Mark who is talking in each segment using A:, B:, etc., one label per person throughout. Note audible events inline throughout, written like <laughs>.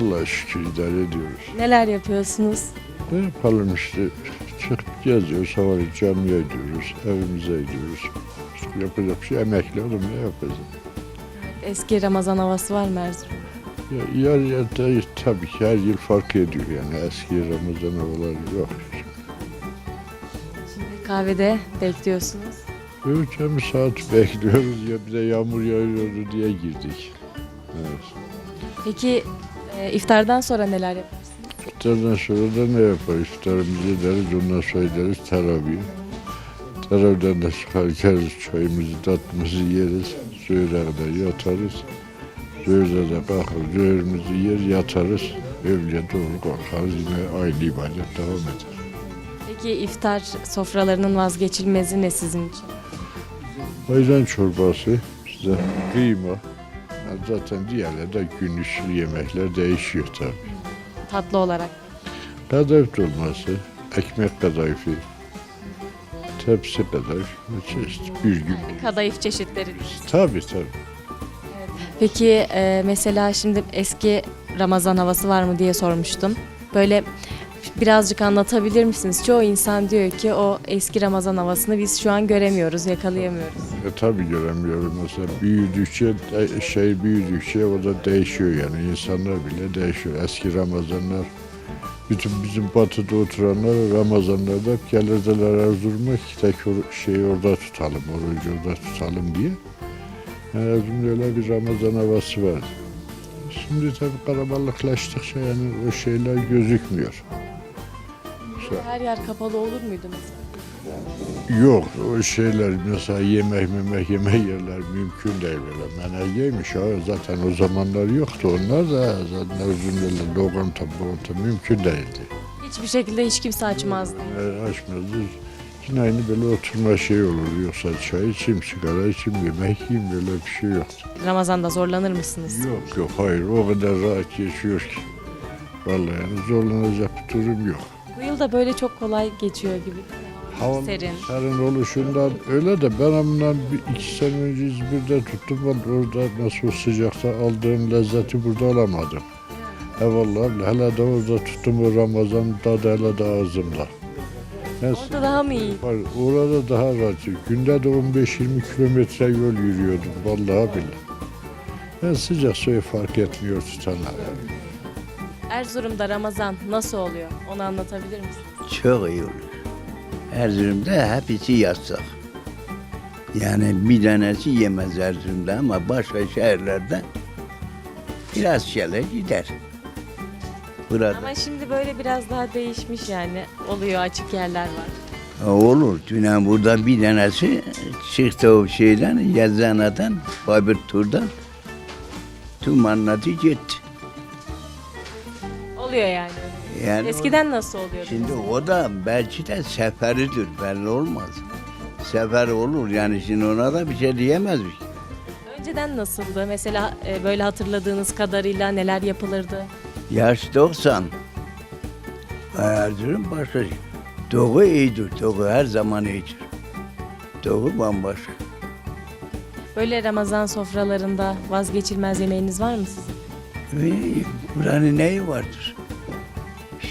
A: Allah'a şükür idare ediyoruz.
B: Neler yapıyorsunuz?
A: Ne yapalım işte çıkıp geziyoruz, havalı camiye ediyoruz, evimize ediyoruz. İşte yapacak bir şey emekli oğlum ne yapacağız?
B: Eski Ramazan havası var mı Erzurum?
A: Ya, yer yerde tabii ki her yıl fark ediyor yani eski Ramazan havaları yok.
B: Şimdi kahvede bekliyorsunuz.
A: Ölçemi saat bekliyoruz ya bir de yağmur yağıyordu diye girdik. Evet.
B: Peki e, iftardan sonra neler yaparsınız?
A: İftardan sonra da ne yaparız? İftarımızı ederiz, ondan sonra ederiz teravih. Teravihden de çıkar geliriz, çayımızı, tatlımızı yeriz. Kadar yatarız. Zöğrede de kalkar, zöğrümüzü yer yatarız. Öğleye doğru kalkarız yine aynı ibadet devam eder.
B: Peki iftar sofralarının vazgeçilmezi ne sizin için?
A: Ayran çorbası, size kıyma. Yani zaten diğerleri de gün işi yemekler değişiyor tabii.
B: Tatlı olarak.
A: Kadayıf dolması, ekmek kadayıfı, tepsi kadayıf, çeşit bir gün.
B: Kadayıf çeşitleri.
A: Tabii tabii.
B: Peki e, mesela şimdi eski Ramazan havası var mı diye sormuştum. Böyle birazcık anlatabilir misiniz? Çoğu insan diyor ki o eski Ramazan havasını biz şu an göremiyoruz, yakalayamıyoruz.
A: E, tabii göremiyorum mesela büyüdükçe de- şey büyüdükçe o da değişiyor yani insanlar bile değişiyor. Eski Ramazanlar bütün bizim batıda oturanlar Ramazanlarda hep gelirdiler Erzurum'a ki tek şeyi orada tutalım, orucu orada tutalım diye. Yani Erzurum'da öyle bir Ramazan havası var. Şimdi tabii kalabalıklaştıkça yani o şeyler gözükmüyor.
B: Her yer kapalı olur muydu mesela?
A: Yok o şeyler mesela yemek memek yeme yerler mümkün değil böyle. Menegeymiş ha zaten o zamanlar yoktu onlar da zaten özünlerle lokanta lokanta mümkün değildi.
B: Hiçbir şekilde hiç kimse açmazdı.
A: E, açmazdı. Yine aynı böyle oturma şey olur yoksa çay içeyim sigara içeyim yemek yiyeyim böyle bir şey yoktu.
B: Ramazan'da zorlanır mısınız?
A: Yok yok hayır o kadar rahat geçiyor ki. Vallahi yani zorlanacak bir durum yok.
B: Bu yıl da böyle çok kolay geçiyor gibi.
A: Hava
B: Serin.
A: serin oluşundan öyle de ben bundan bir iki sene önce İzmir'de tuttum. Ben orada nasıl sıcakta aldığım lezzeti burada alamadım. He vallahi hele de orada tuttum o Ramazan tadı hele de ağzımda. Neyse,
B: Orada daha mı iyi?
A: var, orada daha rahat. Günde de 15-20 kilometre yol yürüyordum vallahi billahi. Ben sıcak suyu fark etmiyor tutanlar.
B: Erzurum'da Ramazan nasıl oluyor? Onu anlatabilir misiniz?
C: Çok iyi olur. Erzurum'da hepsi yasak. Yani bir tanesi yemez Erzurum'da ama başka şehirlerde biraz şeyler gider. Burada
B: Ama şimdi böyle biraz daha değişmiş yani. Oluyor açık yerler var.
C: olur. Dünen burada bir tanesi çıktı o şeyden, Yazana'dan, Babür Tur'dan. Tüm anladı gitti.
B: Oluyor yani.
C: Yani
B: Eskiden nasıl oluyordu?
C: Şimdi o da belki de seferidir belli olmaz. Sefer olur yani şimdi ona da bir şey diyemezdik.
B: Önceden nasıldı? Mesela e, böyle hatırladığınız kadarıyla neler yapılırdı?
C: Yaş 90. Erzurum başka şey. Doğu iyidir. Doğu her zaman iyidir. Doğu bambaşka.
B: Böyle Ramazan sofralarında vazgeçilmez yemeğiniz var mı sizin?
C: Ve buranın neyi vardır?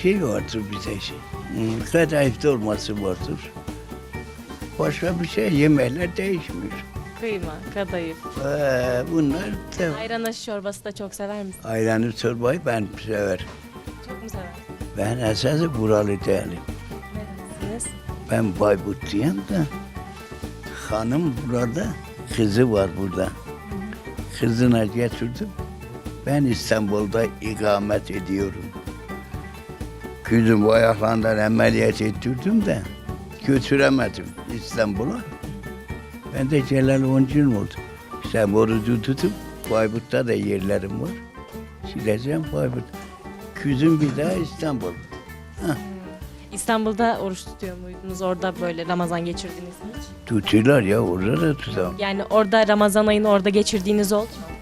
C: Şey vardır şey. Hmm, Kadayıf dolması vardır. Başka bir şey yemekler değişmiyor.
B: Kıyma, kadayıf.
C: Ee, bunlar da
B: Ayran aşı çorbası da çok sever misiniz?
C: ayranı çorbayı ben severim.
B: Çok mu sever?
C: Ben esası buralı değilim.
B: Neresiniz?
C: Ben Bayburtluyum da hanım burada, kızı var burada. Kızına getirdim. Ben İstanbul'da ikamet ediyorum. Kızım bu ayaklarından ameliyat ettirdim de götüremedim İstanbul'a. Ben de Celal Oncun oldu. İşte orucu tutup Bayburt'ta da yerlerim var. Sileceğim Bayburt. Kızım bir daha İstanbul.
B: İstanbul'da oruç tutuyor muydunuz? Orada böyle Ramazan geçirdiniz mi hiç?
C: Tutuyorlar ya orada da tutam.
B: Yani orada Ramazan ayını orada geçirdiğiniz oldu mu?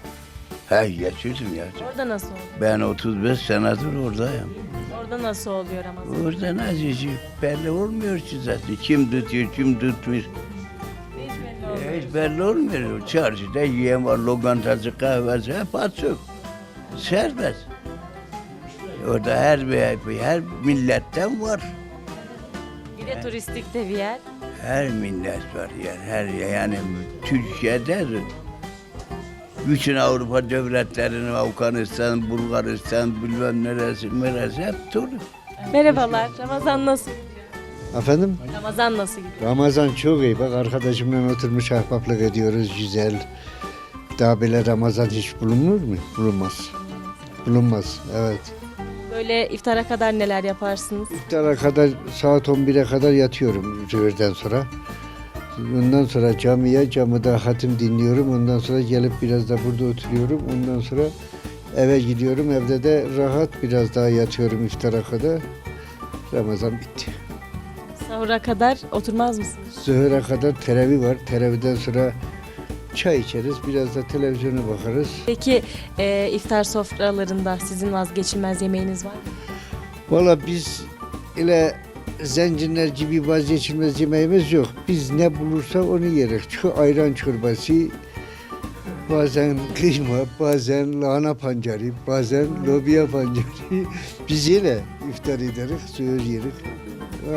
C: He geçirdim ya.
B: Orada nasıl oluyor?
C: Ben 35 senedir oradayım.
B: Orada nasıl oluyor Ramazan?
C: Orada nasıl belli olmuyor ki zaten. Kim tutuyor, kim tutmuyor.
B: Hiç belli olmuyor.
C: Hiç belli olmuyor. Çarşıda yiyen var, lokantası, kahvesi hep açık. Serbest. Orada her her milletten var.
B: Bir de turistik de bir yer.
C: Her millet var yani her yani Türkiye'de bütün Avrupa devletlerinin Afganistan, Bulgaristan, bilmem neresi, neresi hep dolu.
B: Merhabalar. Ramazan nasıl?
D: Efendim?
B: Ramazan nasıl gidiyor?
D: Ramazan çok iyi. Bak arkadaşımla oturmuş ahbaplık ediyoruz. Güzel. Daha böyle Ramazan hiç bulunur mu? Bulunmaz. Bulunmaz. Evet.
B: Böyle iftara kadar neler yaparsınız?
D: İftara kadar saat 11'e kadar yatıyorum zühürden sonra. Ondan sonra camiye, camide hatim dinliyorum. Ondan sonra gelip biraz da burada oturuyorum. Ondan sonra eve gidiyorum. Evde de rahat biraz daha yatıyorum iftara kadar. Ramazan bitti.
B: Sahura kadar oturmaz mısınız?
D: Zöhre kadar teravih var. Teravihden sonra çay içeriz. Biraz da televizyona bakarız.
B: Peki e, iftar sofralarında sizin vazgeçilmez yemeğiniz var mı?
D: Valla biz ile zenciler gibi vazgeçilmez yemeğimiz yok. Biz ne bulursak onu yeriz. Şu ayran çorbası, bazen kıyma, bazen lahana pancarı, bazen lobiya pancarı. Biz yine iftar ederiz, söğür yeriz.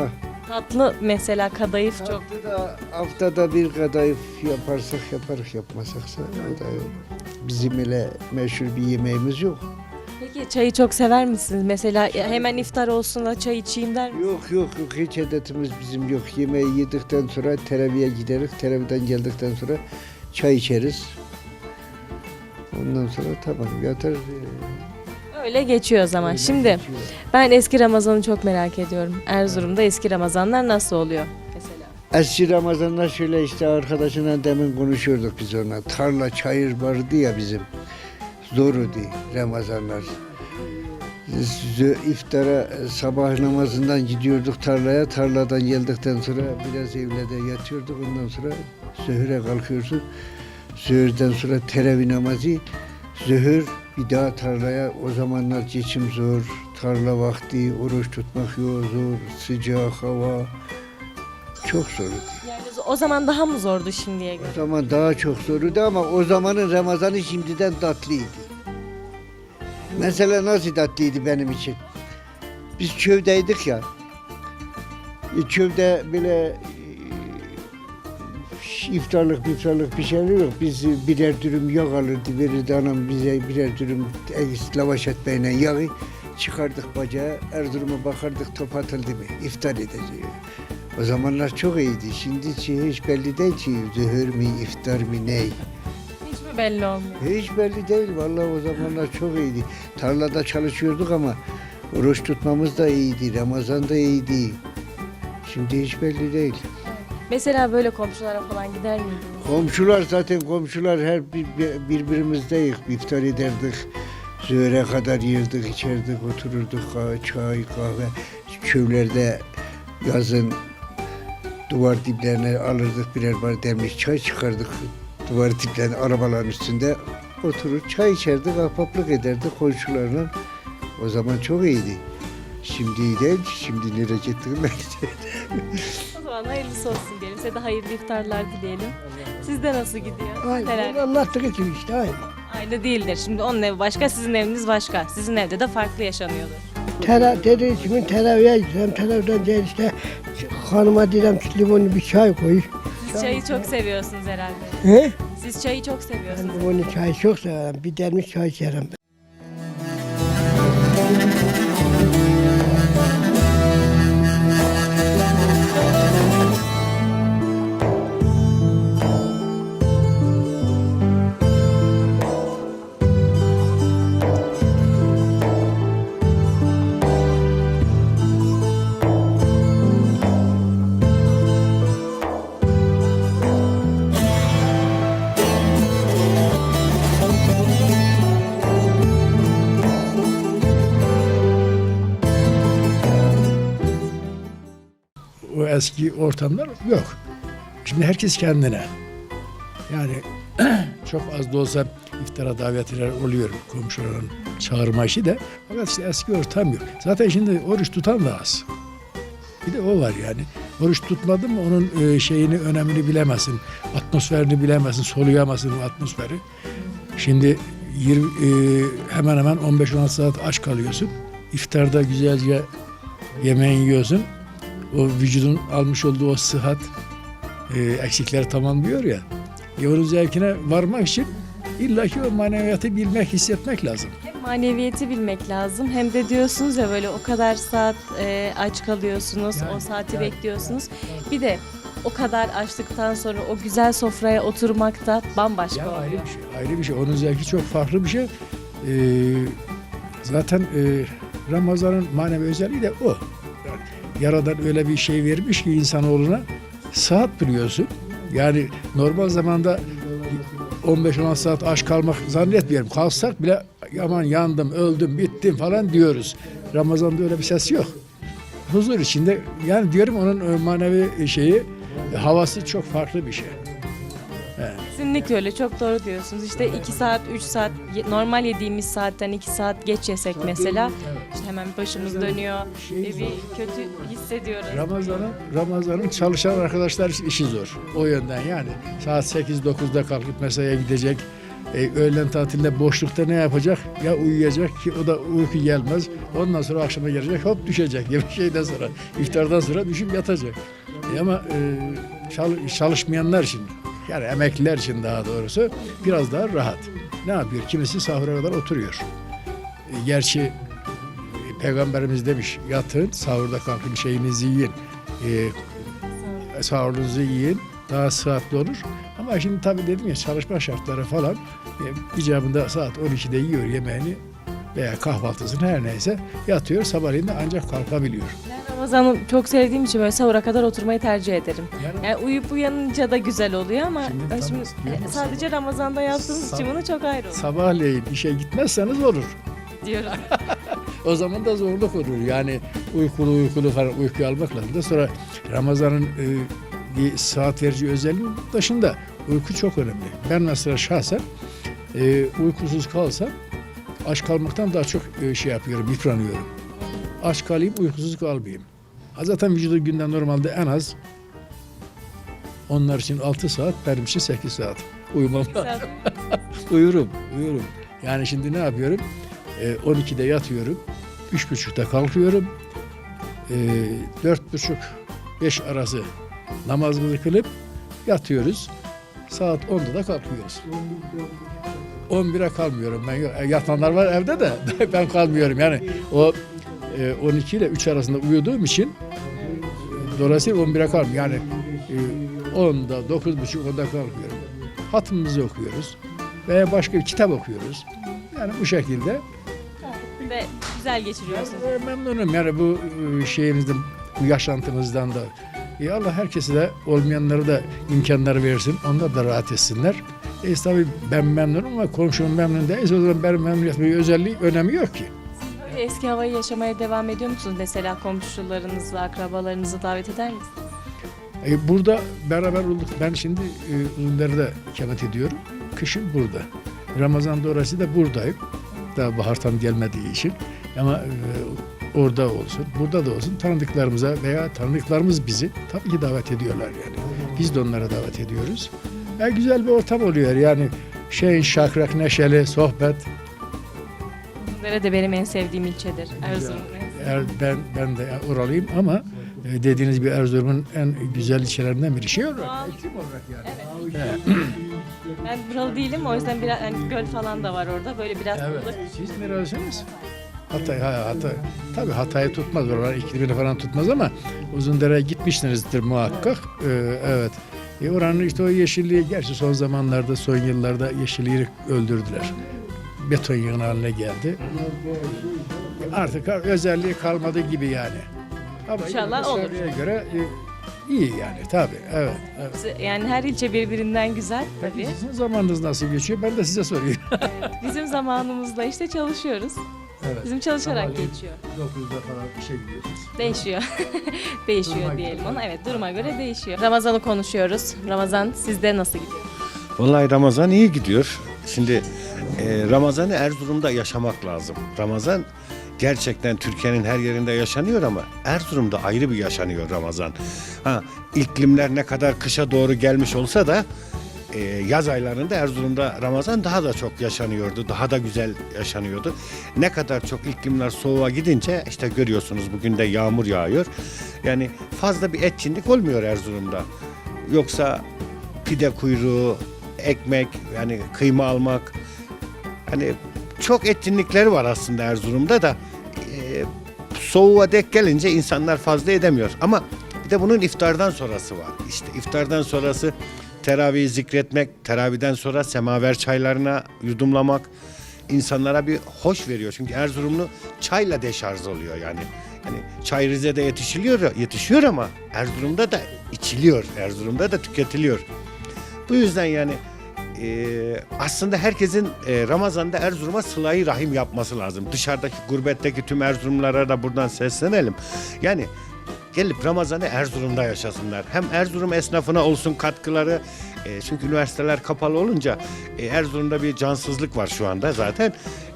D: Ah.
B: Tatlı mesela kadayıf çok.
D: Haftada, haftada bir kadayıf yaparsak yaparız, yapmasaksa yok. Bizim ile meşhur bir yemeğimiz yok.
B: Peki çayı çok sever misiniz? Mesela hemen iftar olsun da çay içeyim der misiniz?
D: Yok yok yok hiç adetimiz bizim yok. Yemeği yedikten sonra teraviye gideriz. Teraviden geldikten sonra çay içeriz. Ondan sonra tamam yatarız.
B: Öyle geçiyor o zaman. Şimdi ben eski Ramazan'ı çok merak ediyorum. Erzurum'da eski Ramazanlar nasıl oluyor mesela?
D: Eski Ramazan'da şöyle işte arkadaşına demin konuşuyorduk biz ona. Tarla çayır vardı ya bizim. Zor idi Ramazanlar. İftara e, sabah namazından gidiyorduk tarlaya. Tarladan geldikten sonra biraz evlerde yatıyorduk. Ondan sonra zöhre kalkıyorsun. Zöhürden sonra teravih namazı. Zöhür bir daha tarlaya. O zamanlar geçim zor. Tarla vakti, oruç tutmak yok zor. Sıcak hava. Çok zor idi.
B: Yani o zaman daha mı zordu şimdiye göre?
D: O zaman daha çok zordu ama o zamanın Ramazanı şimdiden tatlıydı. Mesela nasıl tatlıydı benim için? Biz çövdeydik ya. E, Çövde böyle e, iftarlık iftarlık bir şeyler yok. Biz birer dürüm yağ alırdı verirdi anam bize birer dürüm e, lavaş etmeyle yağı çıkardık bacağa Erzurum'a bakardık top atıldı mı iftar edeceğiz. O zamanlar çok iyiydi. Şimdi hiç belli değil ki zühür mü, iftar mı, ney.
B: Hiç mi belli olmuyor?
D: Hiç belli değil. Vallahi o zamanlar çok iyiydi. Tarlada çalışıyorduk ama oruç tutmamız da iyiydi. Ramazan da iyiydi. Şimdi hiç belli değil.
B: Mesela böyle komşulara falan gider miydiniz?
D: Komşular zaten komşular her bir, bir- birbirimizdeyiz. İftar ederdik. Zöhre kadar yerdik, içerdik, otururduk. Çay, kahve. Çöllerde yazın duvar diplerine alırdık birer bar demlik çay çıkardık. Duvar diplerine arabaların üstünde oturur çay içerdik, ahbaplık ederdik komşularla. O zaman çok iyiydi. Şimdi iyi değil, şimdi nereye belli değil.
B: O zaman hayırlısı olsun diyelim. Size de hayırlı iftarlar dileyelim. Sizde nasıl gidiyor?
E: Aynen.
B: Neler?
E: Anlattığı gibi işte aynı.
B: Aynı değildir. Şimdi onun evi başka, sizin eviniz başka. Sizin evde de farklı yaşanıyordur.
E: Tera, dedi kimin teraviye gideceğim. Teraviden değil işte hanıma dedim ki limonlu bir çay koy.
B: Siz çayı çok seviyorsunuz herhalde.
E: He?
B: Siz çayı çok
E: Ben
B: seviyorsunuz.
E: limonlu çayı çok severim. Bir demlik çay içerim.
F: Eski ortamlar yok. Şimdi herkes kendine. Yani <clears throat> çok az da olsa iftara davetler oluyor komşuların çağırma işi de. Fakat işte eski ortam yok. Zaten şimdi oruç tutan da az. Bir de o var yani. Oruç tutmadın mı onun e, şeyini, önemini bilemezsin. Atmosferini bilemezsin, soluyamazsın atmosferi. Şimdi 20, e, hemen hemen 15-16 saat aç kalıyorsun. iftarda güzelce yemeğini yiyorsun. O vücudun almış olduğu o sıhhat e, eksikleri tamamlıyor ya. E, onun zevkine varmak için illaki o maneviyatı bilmek, hissetmek lazım.
B: Hem maneviyeti bilmek lazım hem de diyorsunuz ya böyle o kadar saat e, aç kalıyorsunuz,
F: Yani,
B: o saati
F: yani.
B: bekliyorsunuz. Bir de o kadar açtıktan sonra o güzel sofraya oturmak da bambaşka
F: Ya
B: oluyor.
F: ayrı bir şey, ayrı bir şey. Onun zevki çok farklı bir şey. Ee, zaten e, Ramazan'ın manevi özelliği de o. Yaradan öyle bir şey vermiş ki insanoğluna saat biliyorsun. Yani normal zamanda 15-16 saat aç kalmak zannetmiyorum. Kalsak bile aman yandım, öldüm, bittim falan diyoruz. Ramazan'da öyle bir ses yok. Huzur içinde yani diyorum onun manevi şeyi havası çok farklı bir şey.
B: Kesinlikle öyle çok doğru diyorsunuz. İşte 2 saat 3 saat normal yediğimiz saatten 2 saat geç yesek mesela işte hemen başımız dönüyor ve bir kötü hissediyoruz.
F: Ramazan'ın Ramazan'ın çalışan arkadaşlar için işi zor. O yönden yani saat 8-9'da kalkıp mesaiye gidecek. E, öğlen tatilinde boşlukta ne yapacak? Ya uyuyacak ki o da uyku gelmez. Ondan sonra akşama gelecek hop düşecek. <laughs> Bir şeyden sonra iftardan sonra düşüp yatacak. E, ama e, çal- çalışmayanlar için yani emekliler için daha doğrusu biraz daha rahat. Ne yapıyor? Kimisi sahura kadar oturuyor. E, gerçi Peygamberimiz demiş yatın sahurda kalkın şeyinizi yiyin. Ee, sahurunuzu yiyin daha sıhhatli olur. Ama şimdi tabii dedim ya çalışma şartları falan e, icabında saat 12'de yiyor yemeğini veya kahvaltısını her neyse yatıyor sabahleyin de ancak kalkabiliyor.
B: Ramazan'ı çok sevdiğim için böyle sahura kadar oturmayı tercih ederim.
F: Yani
B: Yani uyuyup uyanınca da güzel oluyor ama
F: Şimdi
B: ben
F: tam
B: şimdi
F: diyorum ya,
B: sadece Ramazan'da yaptığımız için
F: Sab-
B: bunu çok ayrı oluyor
F: sabahleyin işe gitmezseniz olur. <laughs>
B: diyorum. <laughs>
F: O zaman da zorluk olur. Yani uykulu uykulu falan uyku almak lazım. Da sonra Ramazan'ın e, bir saat verici özelliği dışında uyku çok önemli. Ben mesela şahsen e, uykusuz kalsam aç kalmaktan daha çok e, şey yapıyorum, yıpranıyorum. Aç kalayım, uykusuz kalmayayım. Zaten vücudu günden normalde en az onlar için 6 saat, benim için 8 saat. Uyumam lazım. <laughs> Uyurum, uyurum. Yani şimdi ne yapıyorum? Ee, 12'de yatıyorum. 3.30'da kalkıyorum. Ee, 4.30 5 arası namazımızı kılıp yatıyoruz. Saat 10'da da kalkıyoruz. 11'e kalmıyorum ben. E, Yatanlar var evde de <laughs> ben kalmıyorum. Yani o e, 12 ile 3 arasında uyuduğum için e, dolayısıyla 11'e kalmıyorum. Yani e, 10'da 9.30 10'da kalkıyorum. Hatımızı okuyoruz veya başka bir kitap okuyoruz. Yani bu şekilde
B: Ve güzel geçiriyorsunuz.
F: e, memnunum yani bu e, şeyimizden, bu yaşantımızdan da. E, Allah herkese de olmayanlara da imkanları versin. Onlar da rahat etsinler. E, tabii ben memnunum ama komşum memnun değilse o zaman benim memnuniyetimin bir özelliği, önemi yok ki.
B: Eski havayı yaşamaya devam ediyor musunuz? Mesela komşularınızı, akrabalarınızı davet eder misiniz?
F: E, burada beraber olduk. Ben şimdi e, Uludağ'da ikamet ediyorum. Kışın burada. Ramazan orası da buradayım. Daha bahar tam gelmediği için. Ama e, orada olsun, burada da olsun tanıdıklarımıza veya tanıdıklarımız bizi tabii ki davet ediyorlar yani. Biz de onlara davet ediyoruz. E, güzel bir ortam oluyor yani. Şey şakrak, neşeli, sohbet.
B: Nere de benim en sevdiğim ilçedir. Erzurum.
F: Er, ben ben de oralıyım ama e, dediğiniz gibi Erzurum'un en güzel ilçelerinden biri. Şey olarak, iklim olarak yani. <clears throat>
B: Ben buralı değilim o yüzden biraz yani göl falan da var orada. Böyle biraz
F: Evet. Siz nerelisiniz? Hatay, ha, Hatay. Tabii Hatay'ı tutmaz, oralar iklimini falan tutmaz ama Uzundere'ye gitmişsinizdir muhakkak. Ee, evet. E, oranın işte o yeşilliği, gerçi son zamanlarda, son yıllarda yeşilliği öldürdüler. Beton yığın haline geldi. Artık özelliği kalmadı gibi yani. Ama
B: İnşallah olur.
F: dışarıya göre e, iyi yani tabii. Evet. evet.
B: Yani her ilçe birbirinden güzel tabii.
F: Peki sizin zamanınız nasıl geçiyor? Ben de size sorayım. <laughs>
B: Bizim zamanımızda işte çalışıyoruz.
F: Evet.
B: Bizim çalışarak
F: Sabahleyin
B: geçiyor.
F: 9'da falan işe gidiyorsunuz.
B: Değişiyor. <laughs> değişiyor diyelim ona. Evet duruma göre değişiyor. Ramazan'ı konuşuyoruz. Ramazan sizde nasıl gidiyor?
G: Vallahi Ramazan iyi gidiyor. Şimdi e, Ramazan'ı Erzurum'da yaşamak lazım. Ramazan gerçekten Türkiye'nin her yerinde yaşanıyor ama Erzurum'da ayrı bir yaşanıyor Ramazan. Ha iklimler ne kadar kışa doğru gelmiş olsa da e, yaz aylarında Erzurum'da Ramazan daha da çok yaşanıyordu. Daha da güzel yaşanıyordu. Ne kadar çok iklimler soğuğa gidince işte görüyorsunuz bugün de yağmur yağıyor. Yani fazla bir etkinlik olmuyor Erzurum'da. Yoksa pide kuyruğu, ekmek, yani kıyma almak. Hani çok etkinlikleri var aslında Erzurum'da da. E, soğuğa dek gelince insanlar fazla edemiyor. Ama bir de bunun iftardan sonrası var. İşte iftardan sonrası teravihi zikretmek, teravihden sonra semaver çaylarına yudumlamak insanlara bir hoş veriyor. Çünkü Erzurumlu çayla deşarj oluyor yani. Yani çay Rize'de yetişiliyor, yetişiyor ama Erzurum'da da içiliyor. Erzurum'da da tüketiliyor. Bu yüzden yani e, aslında herkesin e, Ramazan'da Erzurum'a sılayı rahim yapması lazım. Dışarıdaki gurbetteki tüm Erzurumlara da buradan seslenelim. Yani gelip Ramazan'ı Erzurum'da yaşasınlar. Hem Erzurum esnafına olsun katkıları. e, çünkü üniversiteler kapalı olunca e, Erzurum'da bir cansızlık var şu anda zaten.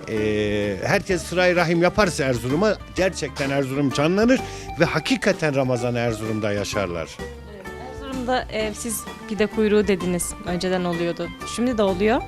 G: E, herkes sırayı rahim yaparsa Erzurum'a gerçekten Erzurum canlanır ve hakikaten Ramazan'ı Erzurum'da yaşarlar.
B: Erzurum'da e, siz pide kuyruğu dediniz. Önceden oluyordu. Şimdi de oluyor.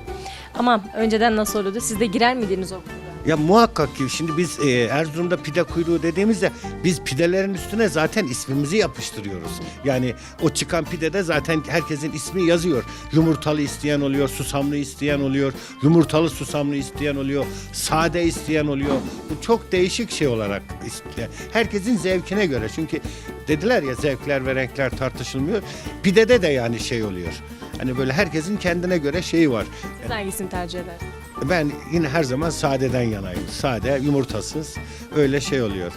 B: Ama önceden nasıl oluyordu? Siz de girer miydiniz o kuyruğa?
G: Ya muhakkak ki şimdi biz e, Erzurum'da pide kuyruğu dediğimizde biz pidelerin üstüne zaten ismimizi yapıştırıyoruz. Yani o çıkan pidede zaten herkesin ismi yazıyor. Yumurtalı isteyen oluyor, susamlı isteyen oluyor, yumurtalı susamlı isteyen oluyor, sade isteyen oluyor. Bu çok değişik şey olarak iste- herkesin zevkine göre. Çünkü dediler ya zevkler ve renkler tartışılmıyor. Pidede de yani şey oluyor. Hani böyle herkesin kendine göre şeyi var.
B: Siz hangisini tercih edersiniz?
G: Ben yine her zaman sadeden yanayım. Sade, yumurtasız öyle şey oluyor.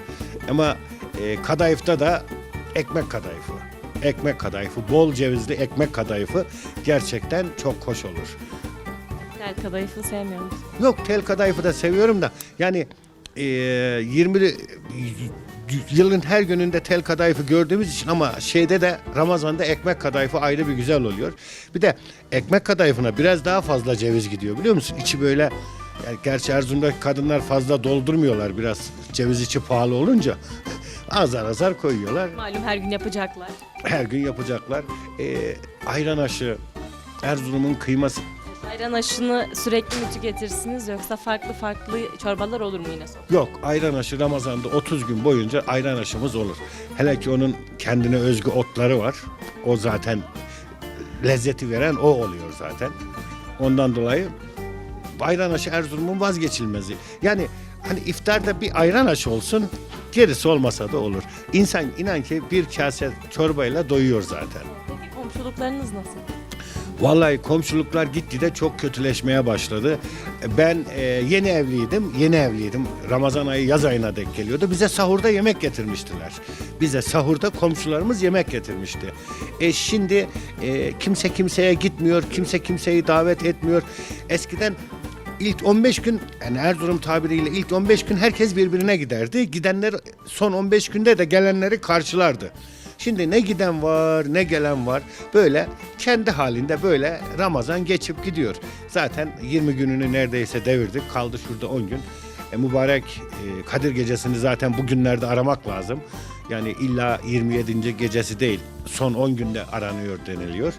G: Ama e, kadayıfta da ekmek kadayıfı. Ekmek kadayıfı, bol cevizli ekmek kadayıfı gerçekten çok hoş olur.
B: Tel kadayıfı sevmiyorum.
G: Yok tel kadayıfı da seviyorum da yani e, 20 yılın her gününde tel kadayıfı gördüğümüz için ama şeyde de Ramazan'da ekmek kadayıfı ayrı bir güzel oluyor. Bir de ekmek kadayıfına biraz daha fazla ceviz gidiyor biliyor musun? İçi böyle yani gerçi Erzurum'daki kadınlar fazla doldurmuyorlar biraz ceviz içi pahalı olunca. <laughs> azar azar koyuyorlar.
B: Malum her gün yapacaklar.
G: Her gün yapacaklar. E, ayran aşı, Erzurum'un kıyması
B: Ayran aşını sürekli mi tüketirsiniz yoksa farklı farklı çorbalar olur mu yine sonra?
G: Yok ayran aşı Ramazan'da 30 gün boyunca ayran aşımız olur. Hele ki onun kendine özgü otları var. O zaten lezzeti veren o oluyor zaten. Ondan dolayı ayran aşı Erzurum'un vazgeçilmezi. Yani hani iftarda bir ayran aşı olsun gerisi olmasa da olur. İnsan inan ki bir kase çorbayla doyuyor zaten.
B: Peki komşuluklarınız nasıl?
G: Vallahi komşuluklar gitgide çok kötüleşmeye başladı. Ben e, yeni evliydim, yeni evliydim. Ramazan ayı yaz ayına denk geliyordu. Bize sahurda yemek getirmiştiler. Bize sahurda komşularımız yemek getirmişti. E şimdi e, kimse kimseye gitmiyor, kimse kimseyi davet etmiyor. Eskiden ilk 15 gün yani Erzurum tabiriyle ilk 15 gün herkes birbirine giderdi. Gidenler son 15 günde de gelenleri karşılardı. Şimdi ne giden var ne gelen var. Böyle kendi halinde böyle Ramazan geçip gidiyor. Zaten 20 gününü neredeyse devirdik. Kaldı şurada 10 gün. E, mübarek e, Kadir gecesini zaten bugünlerde aramak lazım. Yani illa 27. gecesi değil. Son 10 günde aranıyor deniliyor.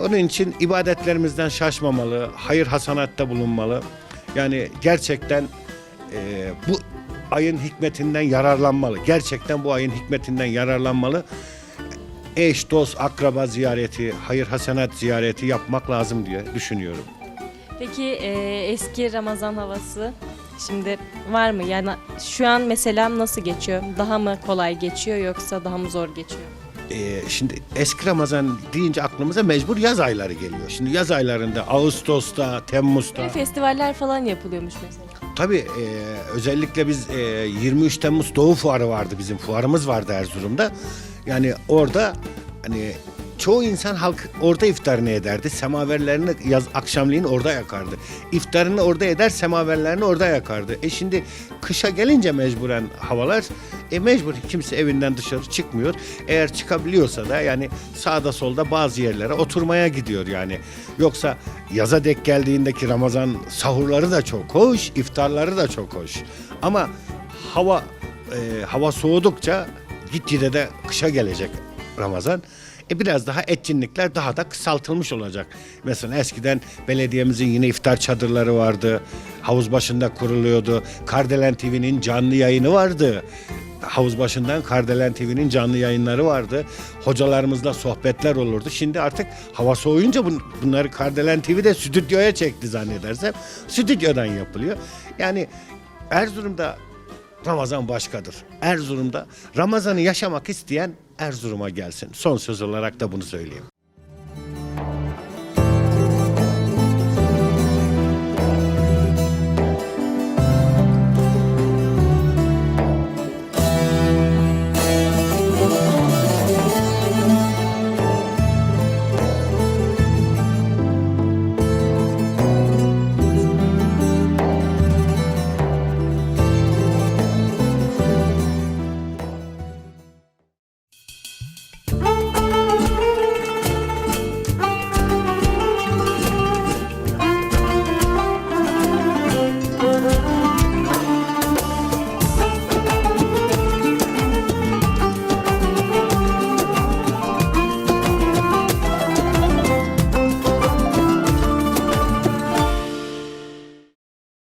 G: Onun için ibadetlerimizden şaşmamalı, hayır hasanatta bulunmalı. Yani gerçekten e, bu ayın hikmetinden yararlanmalı. Gerçekten bu ayın hikmetinden yararlanmalı. Eş, dost, akraba ziyareti, hayır hasenat ziyareti yapmak lazım diye düşünüyorum.
B: Peki e, eski Ramazan havası şimdi var mı? Yani şu an mesela nasıl geçiyor? Daha mı kolay geçiyor yoksa daha mı zor geçiyor?
G: Ee, şimdi eski Ramazan deyince aklımıza mecbur yaz ayları geliyor. Şimdi yaz aylarında Ağustos'ta, Temmuz'ta
B: festivaller falan yapılıyormuş mesela.
G: Tabii e, özellikle biz e, 23 Temmuz Doğu Fuarı vardı bizim fuarımız vardı Erzurum'da. Yani orada hani çoğu insan halk orada iftarını ederdi. Semaverlerini yaz akşamleyin orada yakardı. İftarını orada eder, semaverlerini orada yakardı. E şimdi kışa gelince mecburen havalar e mecbur kimse evinden dışarı çıkmıyor. Eğer çıkabiliyorsa da yani sağda solda bazı yerlere oturmaya gidiyor yani. Yoksa yaza dek geldiğindeki Ramazan sahurları da çok hoş, iftarları da çok hoş. Ama hava e, hava soğudukça gitgide de kışa gelecek Ramazan. E biraz daha etkinlikler daha da kısaltılmış olacak. Mesela eskiden belediyemizin yine iftar çadırları vardı. Havuz başında kuruluyordu. Kardelen TV'nin canlı yayını vardı. Havuz başından Kardelen TV'nin canlı yayınları vardı. Hocalarımızla sohbetler olurdu. Şimdi artık hava soğuyunca bun- bunları Kardelen TV de stüdyoya çekti zannedersem. Stüdyodan yapılıyor. Yani Erzurum'da Ramazan başkadır. Erzurum'da Ramazan'ı yaşamak isteyen Erzurum'a gelsin. Son söz olarak da bunu söyleyeyim.